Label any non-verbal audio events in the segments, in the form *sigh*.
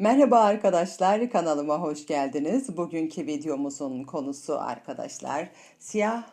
Merhaba arkadaşlar, kanalıma hoş geldiniz. Bugünkü videomuzun konusu arkadaşlar siyah,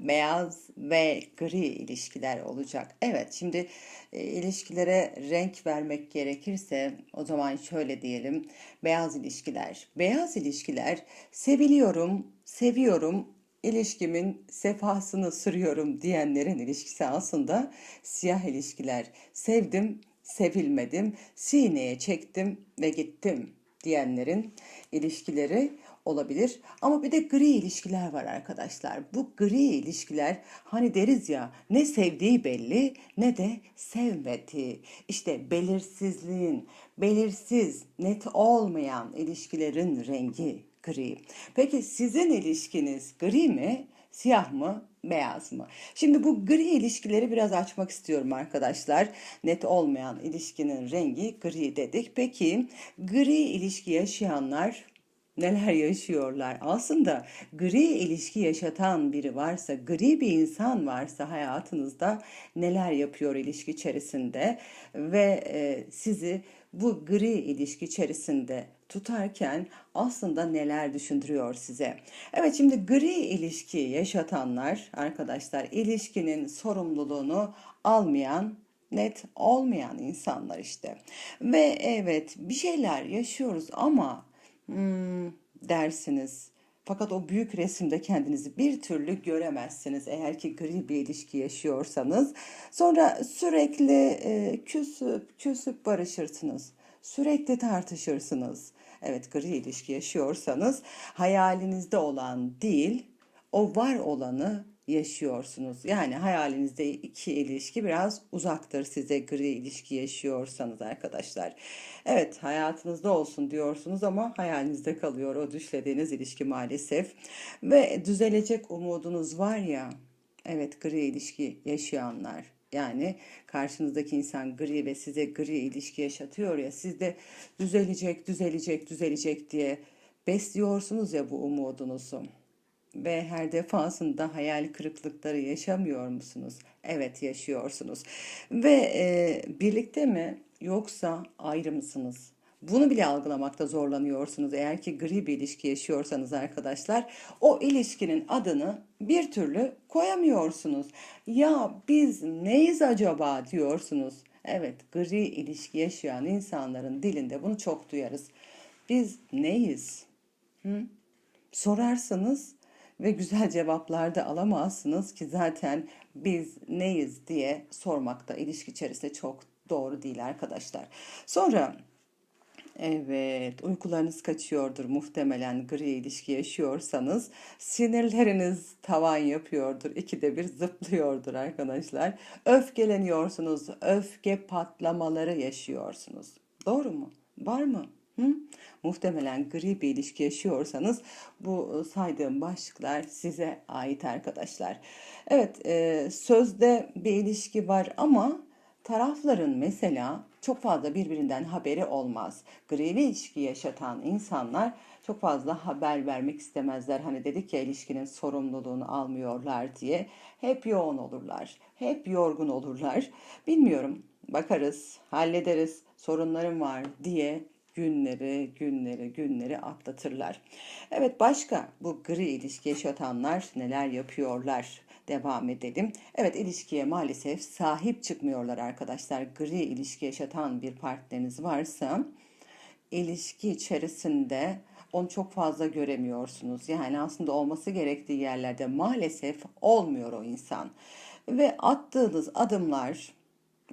beyaz ve gri ilişkiler olacak. Evet, şimdi e, ilişkilere renk vermek gerekirse o zaman şöyle diyelim. Beyaz ilişkiler. Beyaz ilişkiler seviliyorum, seviyorum, ilişkimin sefasını sürüyorum diyenlerin ilişkisi aslında siyah ilişkiler. Sevdim, sevilmedim, sineye çektim ve gittim diyenlerin ilişkileri olabilir. Ama bir de gri ilişkiler var arkadaşlar. Bu gri ilişkiler hani deriz ya ne sevdiği belli ne de sevmediği. İşte belirsizliğin, belirsiz, net olmayan ilişkilerin rengi gri. Peki sizin ilişkiniz gri mi, siyah mı, beyaz mı? Şimdi bu gri ilişkileri biraz açmak istiyorum arkadaşlar. Net olmayan ilişkinin rengi gri dedik. Peki gri ilişki yaşayanlar neler yaşıyorlar? Aslında gri ilişki yaşatan biri varsa, gri bir insan varsa hayatınızda neler yapıyor ilişki içerisinde ve e, sizi bu gri ilişki içerisinde tutarken aslında neler düşündürüyor size? Evet şimdi gri ilişki yaşatanlar arkadaşlar ilişkinin sorumluluğunu almayan net olmayan insanlar işte. Ve evet bir şeyler yaşıyoruz ama hmm, dersiniz. Fakat o büyük resimde kendinizi bir türlü göremezsiniz eğer ki gri bir ilişki yaşıyorsanız. Sonra sürekli e, küsüp küsüp barışırsınız. Sürekli tartışırsınız. Evet gri ilişki yaşıyorsanız hayalinizde olan değil o var olanı yaşıyorsunuz. Yani hayalinizde iki ilişki biraz uzaktır size gri ilişki yaşıyorsanız arkadaşlar. Evet hayatınızda olsun diyorsunuz ama hayalinizde kalıyor o düşlediğiniz ilişki maalesef. Ve düzelecek umudunuz var ya evet gri ilişki yaşayanlar yani karşınızdaki insan gri ve size gri ilişki yaşatıyor ya siz de düzelecek, düzelecek, düzelecek diye besliyorsunuz ya bu umudunuzu. Ve her defasında hayal kırıklıkları yaşamıyor musunuz? Evet yaşıyorsunuz. Ve e, birlikte mi yoksa ayrı mısınız? Bunu bile algılamakta zorlanıyorsunuz. Eğer ki gri bir ilişki yaşıyorsanız arkadaşlar o ilişkinin adını bir türlü koyamıyorsunuz. Ya biz neyiz acaba diyorsunuz. Evet gri ilişki yaşayan insanların dilinde bunu çok duyarız. Biz neyiz? Hı? Sorarsanız ve güzel cevaplar da alamazsınız ki zaten biz neyiz diye sormakta ilişki içerisinde çok doğru değil arkadaşlar. Sonra Evet, uykularınız kaçıyordur muhtemelen gri ilişki yaşıyorsanız. Sinirleriniz tavan yapıyordur, ikide bir zıplıyordur arkadaşlar. Öfkeleniyorsunuz, öfke patlamaları yaşıyorsunuz. Doğru mu? Var mı? Hı? Muhtemelen gri bir ilişki yaşıyorsanız bu saydığım başlıklar size ait arkadaşlar. Evet, e, sözde bir ilişki var ama tarafların mesela çok fazla birbirinden haberi olmaz. Gri ilişki yaşatan insanlar çok fazla haber vermek istemezler. Hani dedik ya ilişkinin sorumluluğunu almıyorlar diye. Hep yoğun olurlar. Hep yorgun olurlar. Bilmiyorum. Bakarız, hallederiz, sorunlarım var diye günleri, günleri, günleri atlatırlar. Evet başka bu gri ilişki yaşatanlar neler yapıyorlar? Devam edelim. Evet ilişkiye maalesef sahip çıkmıyorlar arkadaşlar. Gri ilişki yaşatan bir partneriniz varsa ilişki içerisinde onu çok fazla göremiyorsunuz. Yani aslında olması gerektiği yerlerde maalesef olmuyor o insan. Ve attığınız adımlar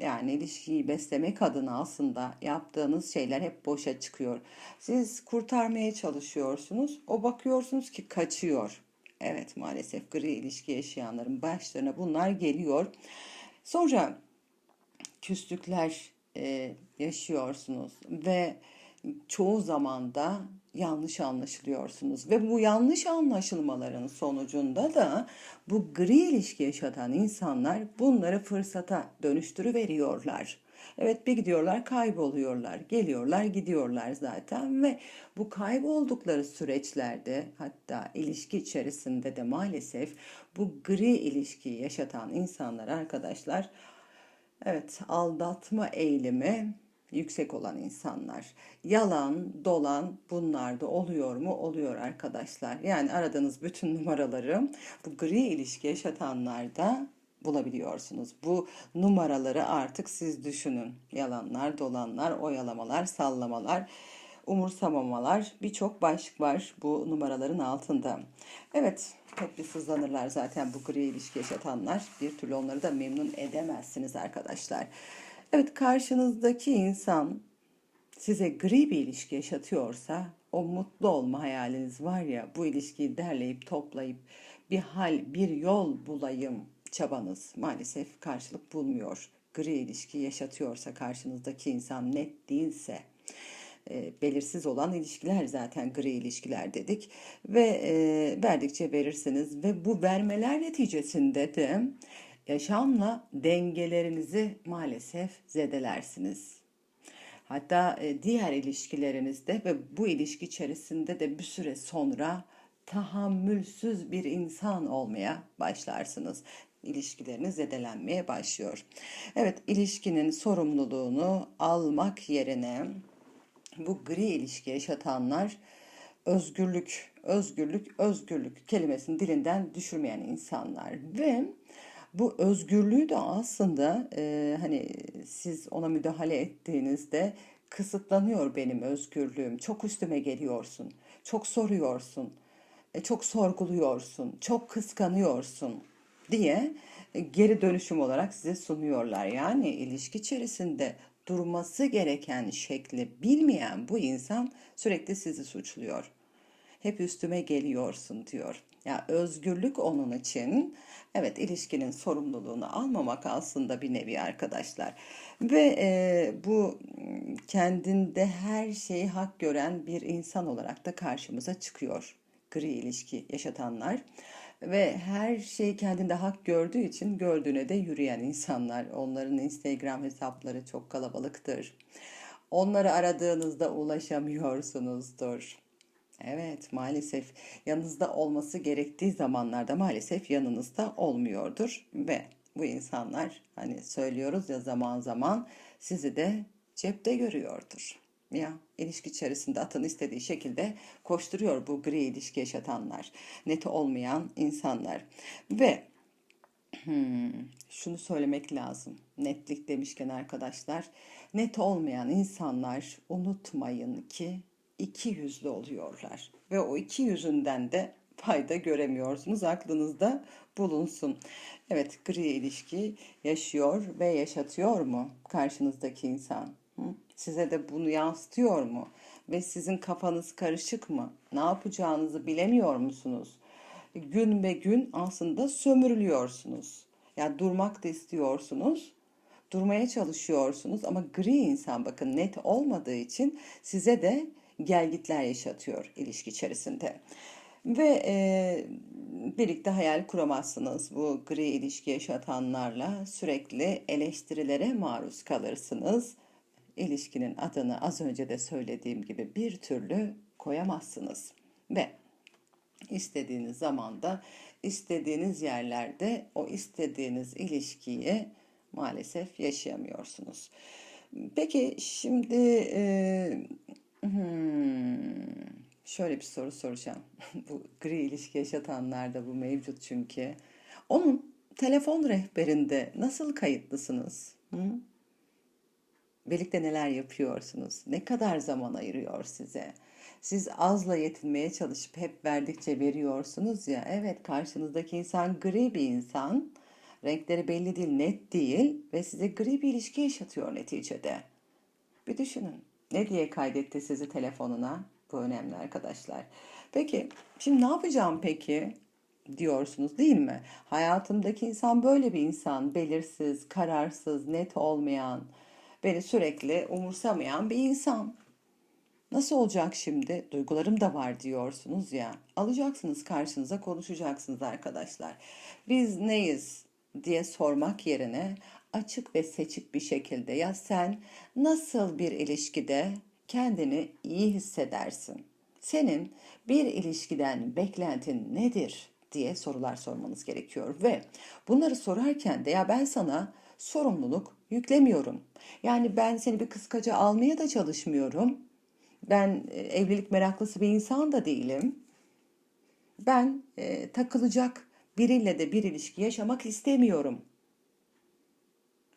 yani ilişkiyi beslemek adına aslında yaptığınız şeyler hep boşa çıkıyor. Siz kurtarmaya çalışıyorsunuz. O bakıyorsunuz ki kaçıyor. Evet maalesef gri ilişki yaşayanların başlarına bunlar geliyor. Sonra küslükler e, yaşıyorsunuz ve çoğu zaman da yanlış anlaşılıyorsunuz ve bu yanlış anlaşılmaların sonucunda da bu gri ilişki yaşatan insanlar bunları fırsata dönüştürüveriyorlar. Evet bir gidiyorlar kayboluyorlar, geliyorlar gidiyorlar zaten ve bu kayboldukları süreçlerde hatta ilişki içerisinde de maalesef bu gri ilişki yaşatan insanlar arkadaşlar evet aldatma eğilimi yüksek olan insanlar. Yalan, dolan bunlar da oluyor mu? Oluyor arkadaşlar. Yani aradığınız bütün numaraları bu gri ilişki yaşatanlarda bulabiliyorsunuz. Bu numaraları artık siz düşünün. Yalanlar, dolanlar, oyalamalar, sallamalar, umursamamalar birçok başlık var bu numaraların altında. Evet, hep bir sızlanırlar zaten bu gri ilişki yaşatanlar. Bir türlü onları da memnun edemezsiniz arkadaşlar. Evet, karşınızdaki insan size gri bir ilişki yaşatıyorsa o mutlu olma hayaliniz var ya bu ilişkiyi derleyip toplayıp bir hal bir yol bulayım çabanız maalesef karşılık bulmuyor. Gri ilişki yaşatıyorsa karşınızdaki insan net değilse e, belirsiz olan ilişkiler zaten gri ilişkiler dedik ve e, verdikçe verirsiniz ve bu vermeler neticesinde de yaşamla dengelerinizi maalesef zedelersiniz. Hatta e, diğer ilişkilerinizde ve bu ilişki içerisinde de bir süre sonra tahammülsüz bir insan olmaya başlarsınız. İlişkileriniz zedelenmeye başlıyor. Evet, ilişkinin sorumluluğunu almak yerine bu gri ilişki yaşatanlar özgürlük, özgürlük, özgürlük kelimesini dilinden düşürmeyen insanlar ve bu özgürlüğü de aslında e, hani siz ona müdahale ettiğinizde kısıtlanıyor benim özgürlüğüm. Çok üstüme geliyorsun, çok soruyorsun, e, çok sorguluyorsun, çok kıskanıyorsun diye e, geri dönüşüm olarak size sunuyorlar. Yani ilişki içerisinde durması gereken şekli bilmeyen bu insan sürekli sizi suçluyor. Hep üstüme geliyorsun diyor. Ya özgürlük onun için evet ilişkinin sorumluluğunu almamak aslında bir nevi arkadaşlar. Ve e, bu kendinde her şeyi hak gören bir insan olarak da karşımıza çıkıyor. Gri ilişki yaşatanlar ve her şeyi kendinde hak gördüğü için gördüğüne de yürüyen insanlar. Onların Instagram hesapları çok kalabalıktır. Onları aradığınızda ulaşamıyorsunuzdur. Evet maalesef yanınızda olması gerektiği zamanlarda maalesef yanınızda olmuyordur ve bu insanlar hani söylüyoruz ya zaman zaman sizi de cepte görüyordur. Ya ilişki içerisinde atın istediği şekilde koşturuyor bu gri ilişki yaşatanlar. Neti olmayan insanlar. Ve hmm, şunu söylemek lazım. Netlik demişken arkadaşlar. Net olmayan insanlar unutmayın ki iki yüzlü oluyorlar. Ve o iki yüzünden de fayda göremiyorsunuz. Aklınızda bulunsun. Evet gri ilişki yaşıyor ve yaşatıyor mu karşınızdaki insan? Size de bunu yansıtıyor mu? Ve sizin kafanız karışık mı? Ne yapacağınızı bilemiyor musunuz? Gün be gün aslında sömürülüyorsunuz. Yani durmak da istiyorsunuz. Durmaya çalışıyorsunuz ama gri insan bakın net olmadığı için size de gelgitler yaşatıyor ilişki içerisinde. Ve e, birlikte hayal kuramazsınız bu gri ilişki yaşatanlarla sürekli eleştirilere maruz kalırsınız ilişkinin adını az önce de söylediğim gibi bir türlü koyamazsınız. Ve istediğiniz zamanda, istediğiniz yerlerde o istediğiniz ilişkiyi maalesef yaşayamıyorsunuz. Peki şimdi e, hmm, şöyle bir soru soracağım. *laughs* bu gri ilişki yaşatanlarda bu mevcut çünkü. Onun telefon rehberinde nasıl kayıtlısınız? Hı? Birlikte neler yapıyorsunuz? Ne kadar zaman ayırıyor size? Siz azla yetinmeye çalışıp hep verdikçe veriyorsunuz ya. Evet karşınızdaki insan gri bir insan. Renkleri belli değil, net değil ve size gri bir ilişki yaşatıyor neticede. Bir düşünün. Ne diye kaydetti sizi telefonuna? Bu önemli arkadaşlar. Peki şimdi ne yapacağım peki? diyorsunuz değil mi? Hayatımdaki insan böyle bir insan, belirsiz, kararsız, net olmayan, Beni sürekli umursamayan bir insan. Nasıl olacak şimdi? Duygularım da var diyorsunuz ya. Alacaksınız karşınıza konuşacaksınız arkadaşlar. Biz neyiz diye sormak yerine açık ve seçik bir şekilde ya sen nasıl bir ilişkide kendini iyi hissedersin? Senin bir ilişkiden beklentin nedir diye sorular sormanız gerekiyor ve bunları sorarken de ya ben sana sorumluluk yüklemiyorum. Yani ben seni bir kıskaca almaya da çalışmıyorum. Ben e, evlilik meraklısı bir insan da değilim. Ben e, takılacak biriyle de bir ilişki yaşamak istemiyorum.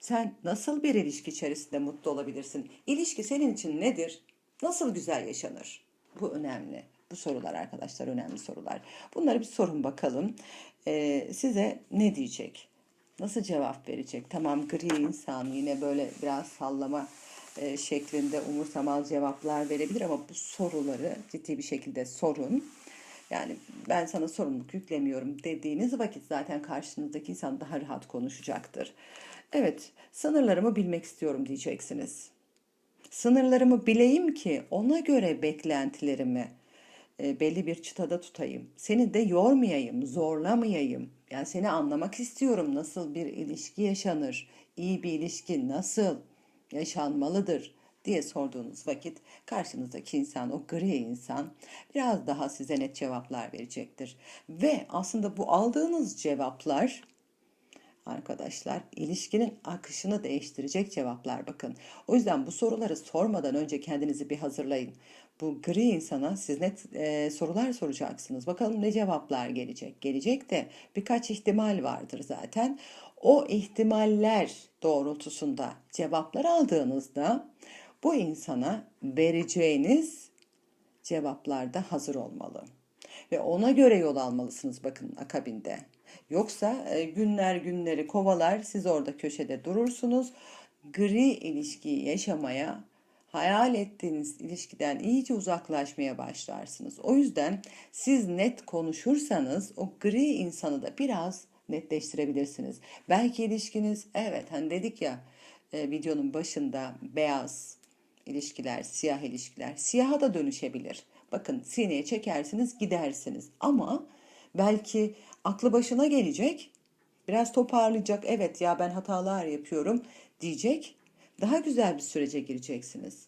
Sen nasıl bir ilişki içerisinde mutlu olabilirsin? İlişki senin için nedir? Nasıl güzel yaşanır? Bu önemli. Bu sorular arkadaşlar önemli sorular. Bunları bir sorun bakalım. Ee, size ne diyecek? Nasıl cevap verecek? Tamam gri insan yine böyle biraz sallama e, şeklinde umursamaz cevaplar verebilir ama bu soruları ciddi bir şekilde sorun. Yani ben sana sorumluluk yüklemiyorum dediğiniz vakit zaten karşınızdaki insan daha rahat konuşacaktır. Evet, sınırlarımı bilmek istiyorum diyeceksiniz. Sınırlarımı bileyim ki ona göre beklentilerimi e, belli bir çıtada tutayım. Seni de yormayayım, zorlamayayım. Yani seni anlamak istiyorum. Nasıl bir ilişki yaşanır? İyi bir ilişki nasıl yaşanmalıdır diye sorduğunuz vakit karşınızdaki insan, o gri insan biraz daha size net cevaplar verecektir. Ve aslında bu aldığınız cevaplar arkadaşlar ilişkinin akışını değiştirecek cevaplar bakın. O yüzden bu soruları sormadan önce kendinizi bir hazırlayın. Bu gri insana siz net e, sorular soracaksınız. Bakalım ne cevaplar gelecek. Gelecek de birkaç ihtimal vardır zaten. O ihtimaller doğrultusunda cevaplar aldığınızda bu insana vereceğiniz cevaplarda hazır olmalı. Ve ona göre yol almalısınız bakın akabinde. Yoksa e, günler günleri kovalar siz orada köşede durursunuz. Gri ilişkiyi yaşamaya hayal ettiğiniz ilişkiden iyice uzaklaşmaya başlarsınız. O yüzden siz net konuşursanız o gri insanı da biraz netleştirebilirsiniz. Belki ilişkiniz evet hani dedik ya e, videonun başında beyaz ilişkiler, siyah ilişkiler siyaha da dönüşebilir. Bakın sineye çekersiniz gidersiniz ama belki aklı başına gelecek. Biraz toparlayacak. Evet ya ben hatalar yapıyorum diyecek. Daha güzel bir sürece gireceksiniz.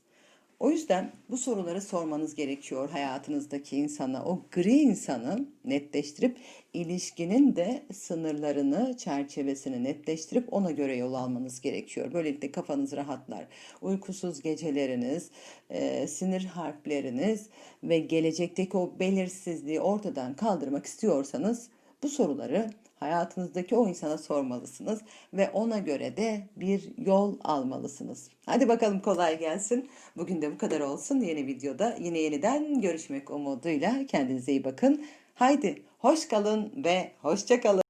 O yüzden bu soruları sormanız gerekiyor hayatınızdaki insana. O gri insanı netleştirip ilişkinin de sınırlarını, çerçevesini netleştirip ona göre yol almanız gerekiyor. Böylelikle kafanız rahatlar. Uykusuz geceleriniz, e, sinir harpleriniz ve gelecekteki o belirsizliği ortadan kaldırmak istiyorsanız bu soruları hayatınızdaki o insana sormalısınız ve ona göre de bir yol almalısınız. Hadi bakalım kolay gelsin. Bugün de bu kadar olsun. Yeni videoda yine yeniden görüşmek umuduyla kendinize iyi bakın. Haydi hoş kalın ve hoşça kalın.